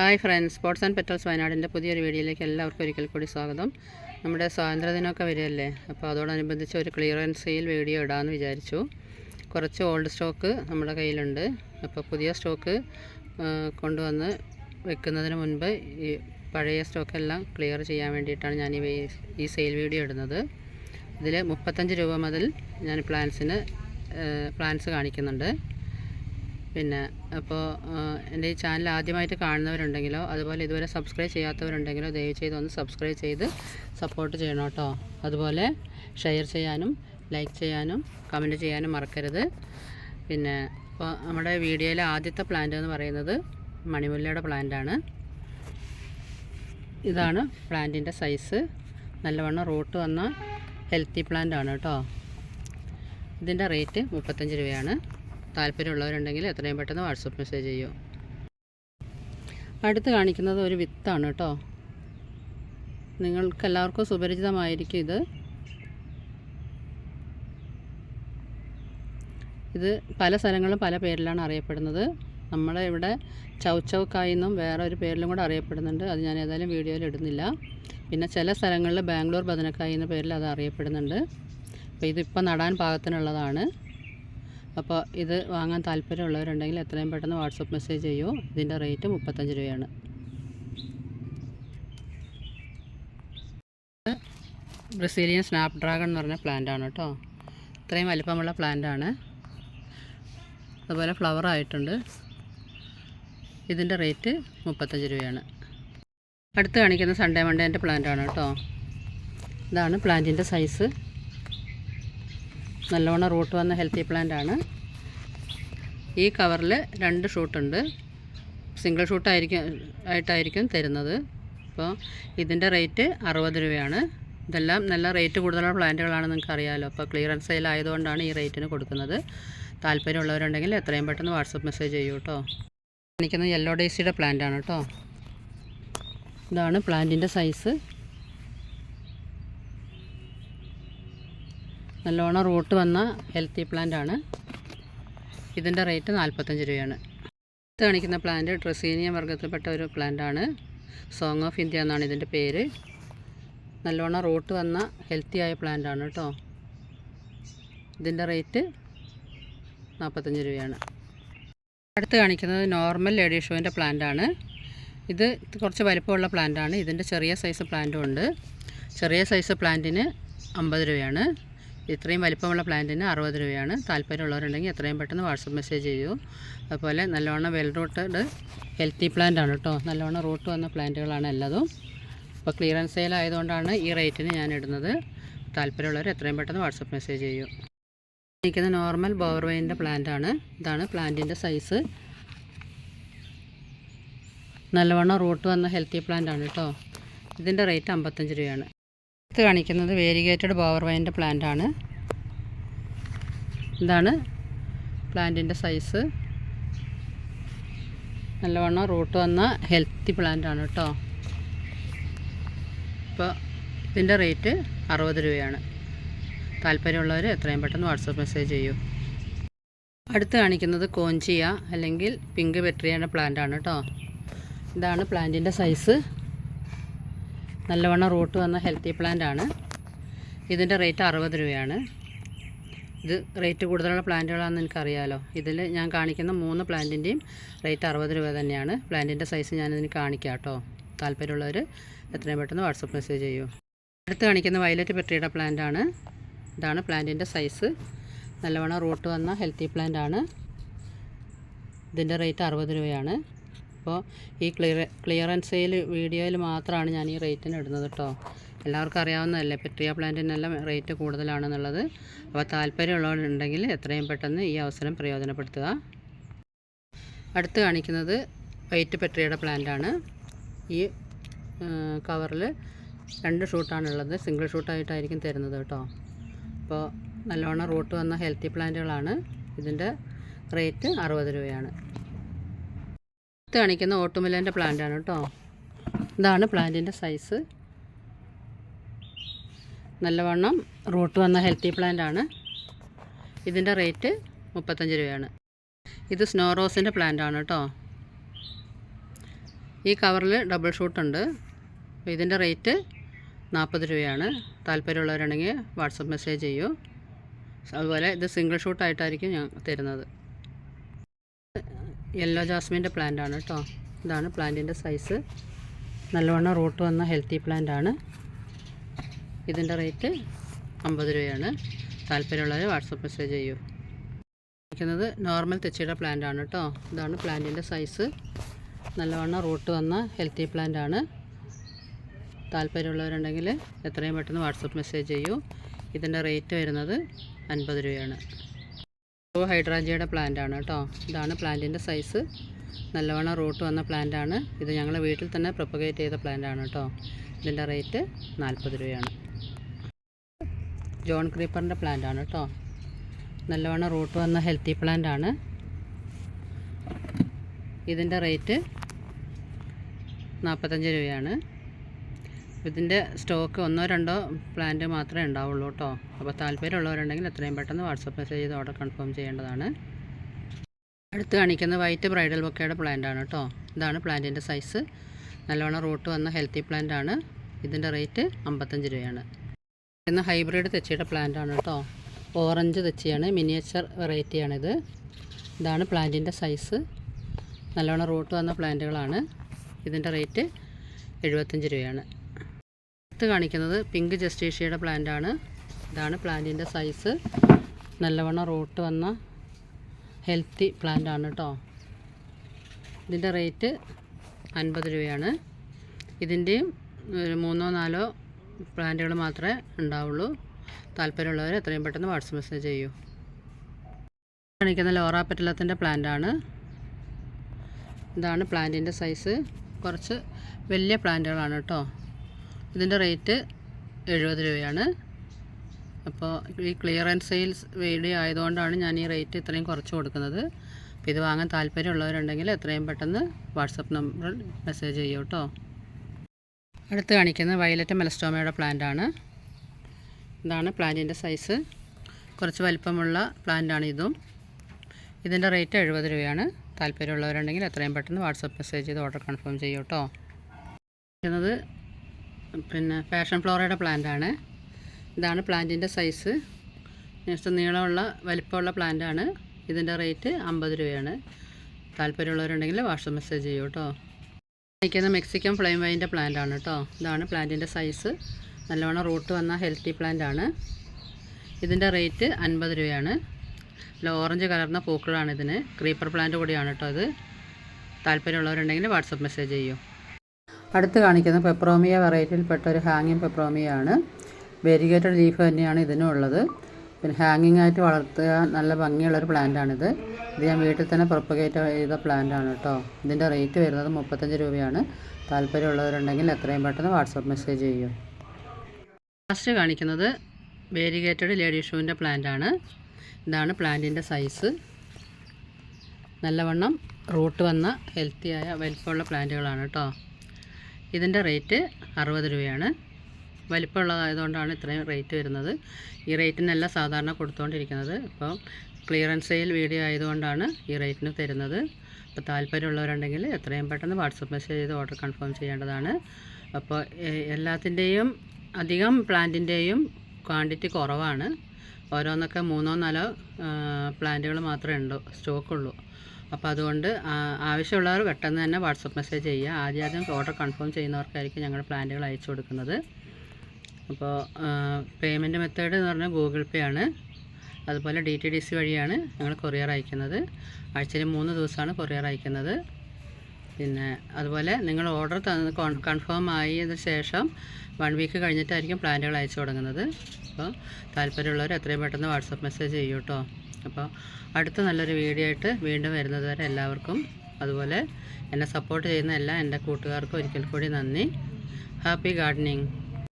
Hi friends sports and petrols വയനാടിന്റെ പുതിയൊരു വീഡിയോയിലേക്ക് എല്ലാവർക്കും ഒരിക്കൽ കൂടി സ്വാഗതം. നമ്മുടെ സ്വാതന്ത്ര്യദിനമൊക്കെ വരികയല്ലേ അപ്പോൾ അതോടനുബന്ധിച്ച് ഒരു ക്ലിയറൻസ് സെയിൽ വീഡിയോ ഇടാമെന്ന് വിചാരിച്ചു. കുറച്ച് ഓൾഡ് സ്റ്റോക്ക് നമ്മുടെ കയ്യിലുണ്ട്. അപ്പോൾ പുതിയ സ്റ്റോക്ക് കൊണ്ടുവന്ന് വെക്കുന്നതിന് മുൻപ് ഈ പഴയ സ്റ്റോക്കെല്ലാം ക്ലിയർ ചെയ്യാൻ വേണ്ടിയിട്ടാണ് ഞാൻ ഈ ഈ സെയിൽ വീഡിയോ ഇടുന്നത്. ഇതിൽ മുപ്പത്തഞ്ച് രൂപ മുതൽ ഞാൻ പ്ലാൻസിന് പ്ലാൻസ് കാണിക്കുന്നുണ്ട്. പിന്നെ അപ്പോൾ എന്റെ ഈ ചാനൽ ആദ്യമായിട്ട് കാണുന്നവരുണ്ടെങ്കിലോ അതുപോലെ ഇതുവരെ സബ്സ്ക്രൈബ് ചെയ്യാത്തവരുണ്ടെങ്കിലോ ദയവ് ചെയ്ത് ഒന്ന് സബ്സ്ക്രൈബ് ചെയ്ത് സപ്പോർട്ട് ചെയ്യണം കേട്ടോ. അതുപോലെ ഷെയർ ചെയ്യാനും ലൈക്ക് ചെയ്യാനും കമന്റ് ചെയ്യാനും മറക്കരുത്. പിന്നെ ഇപ്പോൾ നമ്മുടെ വീഡിയോയിലെ ആദ്യത്തെ പ്ലാന്റ് എന്ന് പറയുന്നത് മണിമുല്ലയുടെ പ്ലാന്റാണ് ഇതാണ് പ്ലാന്റിന്റെ സൈസ് നല്ലവണ്ണം റൂട്ട് വന്ന ഹെൽത്തി പ്ലാന്റ് ആണ് കേട്ടോ. ഇതിന്റെ റേറ്റ് മുപ്പത്തഞ്ച് രൂപയാണ്. താല്പര്യമുള്ളവരുണ്ടെങ്കിൽ എത്രയും പെട്ടെന്ന് വാട്സപ്പ് മെസ്സേജ് ചെയ്യൂ. അടുത്ത് കാണിക്കുന്നത് ഒരു വിത്താണ് കേട്ടോ. നിങ്ങൾക്കെല്ലാവർക്കും സുപരിചിതമായിരിക്കും ഇത്. ഇത് പല സ്ഥലങ്ങളും പല പേരിലാണ് അറിയപ്പെടുന്നത്. നമ്മളെ ഇവിടെ ചൗച്ചൗക്കായി എന്നും വേറെ ഒരു പേരിലും കൂടെ അറിയപ്പെടുന്നുണ്ട്. അത് ഞാൻ ഏതായാലും വീഡിയോയിൽ ഇടുന്നില്ല. പിന്നെ ചില സ്ഥലങ്ങളിൽ ബാംഗ്ലൂർ ബദനക്കായി എന്ന പേരിൽ അത് അറിയപ്പെടുന്നുണ്ട്. അപ്പോൾ ഇതിപ്പോൾ നടാൻ പാകത്തിനുള്ളതാണ്. അപ്പോൾ ഇത് വാങ്ങാൻ താല്പര്യമുള്ളവരുണ്ടെങ്കിൽ എത്രയും പെട്ടെന്ന് വാട്സപ്പ് മെസ്സേജ് ചെയ്യൂ. ഇതിന്റെ റേറ്റ് മുപ്പത്തഞ്ച് രൂപയാണ്. ബ്രസീലിയൻ സ്നാപ് ഡ്രാഗൺ എന്ന് പറഞ്ഞ പ്ലാന്റ് ആണ് കേട്ടോ. ഇത്രയും വലിപ്പമുള്ള പ്ലാന്റ് ആണ് അതുപോലെ ഫ്ലവർ ആയിട്ടുണ്ട്. ഇതിന്റെ റേറ്റ് മുപ്പത്തഞ്ച് രൂപയാണ്. അടുത്ത് കാണിക്കുന്ന സൺഡേ മണ്ടേന്റെ പ്ലാന്റ് ആണ് കേട്ടോ. ഇതാണ് പ്ലാന്റിന്റെ സൈസ്. നല്ലവണ്ണം റൂട്ട് വന്ന ഹെൽത്തി പ്ലാന്റ് ആണ്. ഈ കവറിൽ രണ്ട് ഷൂട്ടുണ്ട് സിംഗിൾ ഷൂട്ടായിരിക്കും ആയിട്ടായിരിക്കും തരുന്നത്. അപ്പോൾ ഇതിന്റെ റേറ്റ് അറുപത് രൂപയാണ്. ഇതെല്ലാം നല്ല റേറ്റ് കൂടുതലുള്ള പ്ലാന്റുകളാണ് നിങ്ങൾക്ക് അറിയാമല്ലോ അപ്പോൾ ക്ലിയറൻസ് സെയിൽ ആയതുകൊണ്ടാണ് ഈ റേറ്റിന് കൊടുക്കുന്നത്. താല്പര്യമുള്ളവരുണ്ടെങ്കിൽ എത്രയും പെട്ടെന്ന് വാട്സപ്പ് മെസ്സേജ് ചെയ്യൂ കേട്ടോ കാണിക്കുന്നത് യെല്ലോ ഡേസിയുടെ പ്ലാന്റ് ആണ് കേട്ടോ ഇതാണ് പ്ലാന്റിന്റെ സൈസ് നല്ലോണം റൂട്ട് വന്ന ഹെൽത്തി പ്ലാന്റ് ആണ്. ഇതിന്റെ റേറ്റ് നാൽപ്പത്തഞ്ച് രൂപയാണ്. ഇത് കാണിക്കുന്ന പ്ലാന്റ് ട്രസീനിയ വർഗത്തിൽപ്പെട്ട ഒരു പ്ലാന്റ് ആണ്. സോങ് ഓഫ് ഇന്ത്യ എന്നാണ് ഇതിന്റെ പേര്. നല്ലോണം റൂട്ട് വന്ന ഹെൽത്തി ആയ പ്ലാന്റ് ആണ് കേട്ടോ ഇതിന്റെ റേറ്റ് നാൽപ്പത്തഞ്ച് രൂപയാണ്. അടുത്ത് കാണിക്കുന്നത് നോർമൽ ലേഡി ഷോവിന്റെ പ്ലാന്റ് ആണ്. ഇത് കുറച്ച് വലിപ്പമുള്ള പ്ലാന്റ് ആണ്. ഇതിന്റെ ചെറിയ സൈസ് പ്ലാന്റും ഉണ്ട്. ചെറിയ സൈസ് പ്ലാന്റിന് അമ്പത് രൂപയാണ്. ഇത്രയും വലിപ്പമുള്ള പ്ലാന്റിന് അറുപത് രൂപയാണ്. താല്പര്യമുള്ളവരുണ്ടെങ്കിൽ എത്രയും പെട്ടെന്ന് വാട്സപ്പ് മെസ്സേജ് ചെയ്യൂ. അതുപോലെ നല്ലവണ്ണം വെൽ റൂട്ടഡ് ഹെൽത്തി പ്ലാന്റ് ആണ് കേട്ടോ. നല്ലവണ്ണം റൂട്ട് വന്ന പ്ലാന്റുകളാണ് എല്ലാതും. അപ്പോൾ ക്ലിയറൻസ് സെയിൽ ആയതുകൊണ്ടാണ് ഈ റേറ്റിന് ഞാൻ ഇടുന്നത്. താല്പര്യമുള്ളവർ എത്രയും പെട്ടെന്ന് വാട്സപ്പ് മെസ്സേജ് ചെയ്യൂ. ഇരിക്കുന്ന നോർമൽ പ്ലാന്റ് ആണ് ഇതാണ് പ്ലാന്റിന്റെ സൈസ്. നല്ലവണ്ണം റൂട്ട് വന്ന ഹെൽത്തി പ്ലാന്റ് ആണ് കേട്ടോ. ഇതിന്റെ റേറ്റ് അമ്പത്തഞ്ച് രൂപയാണ്. ഇത് കാണിക്കുന്നത് വേരിഗേറ്റഡ് പവർ വൈന്റെ പ്ലാന്റ് ആണ്. ഇതാണ് പ്ലാന്റിന്റെ സൈസ് നല്ലവണ്ണം റൂട്ട് വന്ന ഹെൽത്തി പ്ലാന്റ് ആണ് കേട്ടോ ഇപ്പോൾ ഇതിന്റെ റേറ്റ് അറുപത് രൂപയാണ്. താല്പര്യമുള്ളവർ എത്രയും പെട്ടെന്ന് വാട്സപ്പ് മെസ്സേജ് ചെയ്യൂ. അടുത്ത് കാണിക്കുന്നത് കോഞ്ചിയ അല്ലെങ്കിൽ പിങ്ക് പെട്രിയുടെ പ്ലാന്റ് ആണ് കേട്ടോ ഇതാണ് പ്ലാന്റിന്റെ സൈസ് നല്ലവണ്ണം റൂട്ട് വന്ന ഹെൽത്തി പ്ലാന്റ് ആണ്. ഇതിന്റെ റേറ്റ് അറുപത് രൂപയാണ്. ഇത് റേറ്റ് കൂടുതലുള്ള പ്ലാന്റുകളാണെന്ന് എനിക്കറിയാമല്ലോ ഇതിൽ ഞാൻ കാണിക്കുന്ന മൂന്ന് പ്ലാന്റിന്റെയും റേറ്റ് അറുപത് രൂപ തന്നെയാണ്. പ്ലാന്റിന്റെ സൈസ് ഞാനിതിന് കാണിക്കാം കേട്ടോ. താല്പര്യമുള്ളവർ എത്രയും പെട്ടെന്ന് വാട്സപ്പ് മെസ്സേജ് ചെയ്യൂ. അടുത്ത് കാണിക്കുന്ന വയലറ്റ് പെട്രിയുടെ പ്ലാന്റ് ആണ്. ഇതാണ് പ്ലാന്റിന്റെ സൈസ്. നല്ലവണ്ണം റൂട്ട് വന്ന ഹെൽത്തി പ്ലാന്റ് ആണ്. ഇതിന്റെ റേറ്റ് അറുപത് രൂപയാണ്. അപ്പോൾ ഈ ക്ലിയർ ക്ലിയറൻസ് സെയിൽ വീഡിയോയിൽ മാത്രമാണ് ഞാൻ ഈ റേറ്റിന് ഇടുന്നത് കേട്ടോ. എല്ലാവർക്കും അറിയാവുന്നതല്ലേ പെട്രിയ പ്ലാന്റിനെല്ലാം റേറ്റ് കൂടുതലാണെന്നുള്ളത്. അപ്പോൾ താല്പര്യമുള്ളവരുണ്ടെങ്കിൽ എത്രയും പെട്ടെന്ന് ഈ അവസരം പ്രയോജനപ്പെടുത്തുക. അടുത്ത് കാണിക്കുന്നത് വൈറ്റ് പെട്രിയുടെ പ്ലാന്റാണ്. ഈ കവറിൽ രണ്ട് ഷൂട്ടാണുള്ളത്. സിംഗിൾ ഷൂട്ടായിട്ടായിരിക്കും തരുന്നത് കേട്ടോ. അപ്പോൾ നല്ലോണം റൂട്ട് വന്ന ഹെൽത്തി പ്ലാന്റുകളാണ്. ഇതിന്റെ റേറ്റ് അറുപത് രൂപയാണ്. ഇത് കാണിക്കുന്ന ഓട്ടുമില്ലന്റെ പ്ലാന്റാണ് കേട്ടോ. ഇതാണ് പ്ലാന്റിന്റെ സൈസ്. നല്ലവണ്ണം റൂട്ട് വന്ന ഹെൽത്തി പ്ലാന്റ് ആണ് ഇതിന്റെ റേറ്റ് മുപ്പത്തഞ്ച് രൂപയാണ്. ഇത് സ്നോ റോസിന്റെ പ്ലാന്റ് ആണ് കേട്ടോ. ഈ കവറിൽ ഡബിൾ ഷൂട്ടുണ്ട് ഇതിന്റെ റേറ്റ് നാൽപ്പത് രൂപയാണ്. താല്പര്യമുള്ളവരുണ്ടെങ്കിൽ വാട്സപ്പ് മെസ്സേജ് ചെയ്യൂ. അതുപോലെ ഇത് സിംഗിൾ ഷൂട്ടായിട്ടായിരിക്കും ഞാൻ തരുന്നത്. യെല്ലോ ജാസ്മിന്റെ പ്ലാന്റ് ആണ് കേട്ടോ ഇതാണ് പ്ലാന്റിന്റെ സൈസ് നല്ലവണ്ണം റൂട്ട് വന്ന ഹെൽത്തി പ്ലാന്റ് ആണ്. ഇതിന്റെ റേറ്റ് അമ്പത് രൂപയാണ്. താല്പര്യമുള്ളവർ വാട്സപ്പ് മെസ്സേജ് ചെയ്യൂ. ഇരിക്കുന്നത് നോർമൽ തെച്ചിയുടെ പ്ലാന്റ് ആണ് കേട്ടോ ഇതാണ് പ്ലാന്റിന്റെ സൈസ് നല്ലവണ്ണം റൂട്ട് വന്ന ഹെൽത്തി പ്ലാന്റ് ആണ്. താല്പര്യമുള്ളവരുണ്ടെങ്കിൽ എത്രയും പെട്ടെന്ന് വാട്സപ്പ് മെസ്സേജ് ചെയ്യൂ. ഇതിന്റെ റേറ്റ് വരുന്നത് അൻപത് രൂപയാണ്. ഹൈഡ്രാഞ്ചിയുടെ പ്ലാന്റ് ആണ് കേട്ടോ. ഇതാണ് പ്ലാന്റിന്റെ സൈസ് നല്ലവണ്ണം റൂട്ട് വന്ന പ്ലാന്റ് ആണ്. ഇത് ഞങ്ങൾ വീട്ടിൽ തന്നെ പ്രൊപ്പഗേറ്റ് ചെയ്ത പ്ലാന്റ് ആണ് കേട്ടോ. ഇതിന്റെ റേറ്റ് നാൽപ്പത് രൂപയാണ്. ജോൺ ക്രീപ്പറിന്റെ പ്ലാന്റ് ആണ് കേട്ടോ. നല്ലവണ്ണം റൂട്ട് വന്ന ഹെൽത്തി പ്ലാന്റ് ആണ്. ഇതിന്റെ റേറ്റ് നാൽപ്പത്തഞ്ച് രൂപയാണ്. ഇതിന്റെ സ്റ്റോക്ക് ഒന്നോ രണ്ടോ പ്ലാന്റ് മാത്രമേ ഉണ്ടാവുള്ളൂ കേട്ടോ. അപ്പോൾ താല്പര്യമുള്ളവരുണ്ടെങ്കിൽ എത്രയും പെട്ടെന്ന് വാട്സപ്പ് മെസ്സേജ് ചെയ്ത് ഓർഡർ കൺഫേം ചെയ്യേണ്ടതാണ്. അടുത്ത് കാണിക്കുന്ന വൈറ്റ് ബ്രൈഡൽ ബൊക്കയുടെ ആണ് കേട്ടോ. ഇതാണ് പ്ലാന്റിന്റെ സൈസ് നല്ലവണ്ണം റൂട്ട് വന്ന ഹെൽത്തി പ്ലാന്റ് ആണ്. ഇതിന്റെ റേറ്റ് അമ്പത്തഞ്ച് രൂപയാണ്. ഇന്ന് ഹൈബ്രിഡ് തെച്ചിയുടെ ആണ് കേട്ടോ. ഓറഞ്ച് തെച്ചിയാണ് മിനിയേച്ചർ വെറൈറ്റിയാണിത് ഇതാണ് പ്ലാന്റിന്റെ സൈസ് നല്ലവണ്ണം റൂട്ട് വന്ന പ്ലാന്റുകളാണ് ഇതിന്റെ റേറ്റ് എഴുപത്തഞ്ച് രൂപയാണ്. അടുത്ത് കാണിക്കുന്നത് പിങ്ക് ജസ്റ്റേഷ്യയുടെ ആണ് ഇതാണ് പ്ലാന്റിന്റെ സൈസ്. നല്ലവണ്ണം റൂട്ട് വന്ന ഹെൽത്തി പ്ലാന്റ് ആണ് കേട്ടോ ഇതിന്റെ റേറ്റ് അൻപത് രൂപയാണ്. ഇതിന്റെയും മൂന്നോ നാലോ പ്ലാന്റുകൾ മാത്രമേ ഉണ്ടാവുള്ളൂ. താല്പര്യമുള്ളവർ എത്രയും പെട്ടെന്ന് വാട്സപ്പ് മെസ്സേജ് ചെയ്യൂ. കാണിക്കുന്ന ലോറ പെറ്റലത്തിന്റെ ആണ് ഇതാണ് പ്ലാന്റിന്റെ സൈസ്. കുറച്ച് വലിയ പ്ലാന്റുകളാണ് കേട്ടോ ഇതിന്റെ റേറ്റ് എഴുപത് രൂപയാണ്. അപ്പോൾ ഈ ക്ലിയറൻസ് സെയിൽസ് വീഡിയോ ആയതുകൊണ്ടാണ് ഞാൻ ഈ റേറ്റ് ഇത്രയും കുറച്ച് കൊടുക്കുന്നത്. അപ്പോൾ ഇത് വാങ്ങാൻ താല്പര്യമുള്ളവരുണ്ടെങ്കിൽ എത്രയും പെട്ടെന്ന് വാട്സപ്പ് നമ്പറിൽ മെസ്സേജ് ചെയ്യൂ കേട്ടോ. അടുത്ത് കാണിക്കുന്നത് വയലറ്റ് മെലസ്റ്റോമയുടെ പ്ലാന്റ് ആണ്. ഇതാണ് പ്ലാന്റിന്റെ സൈസ് കുറച്ച് വലിപ്പമുള്ള പ്ലാന്റാണ് ഇതും. ഇതിന്റെ റേറ്റ് എഴുപത് രൂപയാണ്. താല്പര്യമുള്ളവരുണ്ടെങ്കിൽ എത്രയും പെട്ടെന്ന് വാട്സപ്പ് മെസ്സേജ് ചെയ്ത് ഓർഡർ കൺഫേം ചെയ്യൂ കേട്ടോ. പിന്നെ ഫാഷൻ ഫ്ലോറയുടെ പ്ലാന്റാണ്. ഇതാണ് പ്ലാന്റിന്റെ സൈസ്. നെക്സ്റ്റ് നീളമുള്ള വലിപ്പമുള്ള പ്ലാന്റാണ്. ഇതിന്റെ റേറ്റ് അമ്പത് രൂപയാണ്. താല്പര്യമുള്ളവരുണ്ടെങ്കിൽ വാട്സപ്പ് മെസ്സേജ് ചെയ്യൂ കേട്ടോ. നിൽക്കുന്ന മെക്സിക്കൻ ഫ്ലെയിം വൈന്റെ പ്ലാന്റാണ് കേട്ടോ. ഇതാണ് പ്ലാന്റിന്റെ സൈസ്. നല്ലവണ്ണം റൂട്ട് വന്ന ഹെൽത്തി പ്ലാന്റാണ്. ഇതിന്റെ റേറ്റ് അൻപത് രൂപയാണ്. അല്ല ഓറഞ്ച് കലർന്ന പൂക്കളാണ് ഇതിന്. ക്രീപ്പർ പ്ലാന്റ് കൂടിയാണ് കേട്ടോ ഇത്. താല്പര്യമുള്ളവരുണ്ടെങ്കിൽ വാട്സപ്പ് മെസ്സേജ് ചെയ്യൂ. അടുത്ത് കാണിക്കുന്നത് പെപ്രോമിയ വെറൈറ്റിയിൽപ്പെട്ട ഒരു ഹാങ്ങിങ് പെപ്രോമിയാണ് വെരിഗേറ്റഡ് ലീഫ് തന്നെയാണ് ഇതിനും ഉള്ളത് പിന്നെ ഹാങ്ങിങ് ആയിട്ട് വളർത്തുക നല്ല ഭംഗിയുള്ളൊരു പ്ലാന്റാണിത്. ഇത് ഞാൻ വീട്ടിൽ തന്നെ പ്രൊപ്പഗേറ്റ് ചെയ്ത പ്ലാന്റാണ് കേട്ടോ. ഇതിന്റെ റേറ്റ് വരുന്നത് മുപ്പത്തഞ്ച് രൂപയാണ്. താല്പര്യമുള്ളവരുണ്ടെങ്കിൽ എത്രയും പെട്ടെന്ന് വാട്സപ്പ് മെസ്സേജ് ചെയ്യും. ലാസ്റ്റ് കാണിക്കുന്നത് വേരിഗേറ്റഡ് ലേഡി ഷൂവിന്റെ പ്ലാന്റാണ്. ഇതാണ് പ്ലാന്റിന്റെ സൈസ്. നല്ലവണ്ണം റൂട്ട് വന്ന ഹെൽത്തിയായ വലിപ്പമുള്ള പ്ലാന്റുകളാണ് കേട്ടോ. ഇതിന്റെ റേറ്റ് അറുപത് രൂപയാണ്. വലിപ്പമുള്ളതായതുകൊണ്ടാണ് ഇത്രയും റേറ്റ് വരുന്നത്. ഈ റേറ്റിനല്ല സാധാരണ കൊടുത്തുകൊണ്ടിരിക്കുന്നത് ഇപ്പോൾ ക്ലിയറൻസ് സെയിൽ വീഡിയോ ആയതുകൊണ്ടാണ് ഈ റേറ്റിന് തരുന്നത്. അപ്പോൾ താല്പര്യമുള്ളവരുണ്ടെങ്കിൽ എത്രയും പെട്ടെന്ന് വാട്സപ്പ് മെസ്സേജ് ചെയ്ത് ഓർഡർ കൺഫേം ചെയ്യേണ്ടതാണ്. അപ്പോൾ എല്ലാത്തിന്റെയും അധികം പ്ലാന്റിന്റെയും ക്വാണ്ടിറ്റി കുറവാണ്. ഓരോന്നൊക്കെ മൂന്നോ നാലോ പ്ലാന്റുകൾ മാത്രമേ ഉള്ളൂ സ്റ്റോക്കുള്ളൂ. അപ്പോൾ അതുകൊണ്ട് ആവശ്യമുള്ളവർ പെട്ടെന്ന് തന്നെ വാട്സപ്പ് മെസ്സേജ് ചെയ്യുക. ആദ്യം ആദ്യം ഓർഡർ കൺഫേം ചെയ്യുന്നവർക്കായിരിക്കും ഞങ്ങൾ പ്ലാന്റുകൾ അയച്ചു കൊടുക്കുന്നത്. അപ്പോൾ പേയ്മെന്റ് മെത്തേഡ് എന്ന് പറഞ്ഞാൽ ഗൂഗിൾ പേ ആണ്. അതുപോലെ ഡി ടി ഡി സി വഴിയാണ് ഞങ്ങൾ കൊറിയർ അയക്കുന്നത്. ആഴ്ചയിൽ മൂന്ന് ദിവസമാണ് കൊറിയർ അയക്കുന്നത്. പിന്നെ അതുപോലെ നിങ്ങൾ ഓർഡർ തന്ന് കൺഫേം ആയതിനു ശേഷം വൺ വീക്ക് കഴിഞ്ഞിട്ടായിരിക്കും പ്ലാന്റുകൾ അയച്ചു തുടങ്ങുന്നത് അപ്പോൾ താല്പര്യമുള്ളവർ എത്രയും പെട്ടെന്ന് വാട്സപ്പ് മെസ്സേജ് ചെയ്യൂ കേട്ടോ അപ്പോൾ അടുത്ത നല്ലൊരു വീഡിയോ ആയിട്ട് വീണ്ടും വരുന്നത് വരെ എല്ലാവർക്കും അതുപോലെ എന്നെ സപ്പോർട്ട് ചെയ്യുന്ന എല്ലാ എന്റെ കൂട്ടുകാർക്കും ഒരിക്കൽ കൂടി നന്ദി. Happy gardening